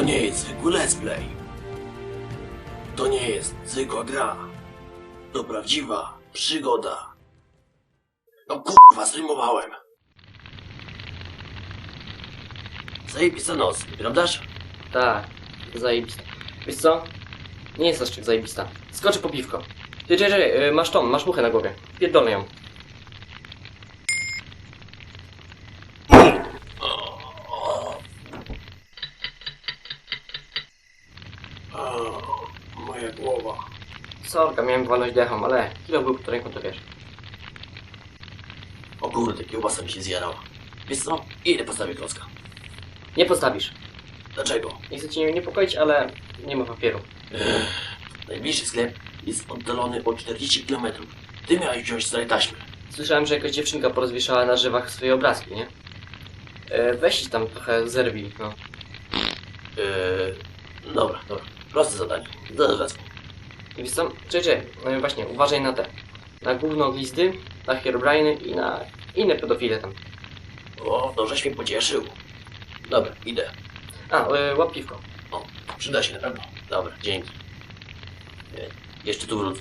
odcinku Let's Play. To nie jest zwykła gra. To prawdziwa przygoda. No kurwa, streamowałem. Zajebista noc, prawdaż? Tak, zajebista. Wiesz co? Nie jest aż tak zajebista. Skoczę po piwko. Ty, czekaj, y, masz tą, masz muchę na głowie. Pierdolę ją. O, moja głowa. Sorka, miałem walność dechą, ale kilo był pod ręką, to wiesz. O kurde, kiełbasa mi się zjarała. Wiesz co? Idę postawię klocka. Nie postawisz. Dlaczego? Nie chcę cię niepokoić, ale nie ma papieru. Najbliższy sklep jest oddalony o 40 km. Ty miałeś wziąć stare taśmy. Słyszałem, że jakaś dziewczynka porozwieszała na żywach swoje obrazki, nie? E, weź tam trochę zerwij, no. Yy, dobra, dobra. Proste zadanie. I wiesz co? Czekaj, czekaj. No właśnie, uważaj na te. Na gówno glizdy, na Herobrine i na inne pedofile tam. O, żeś mnie pocieszył. Dobra, idę. A, y, łap piwko. O, przyda się na pewno. Dobra, dzięki. E, Jeszcze tu wrócę.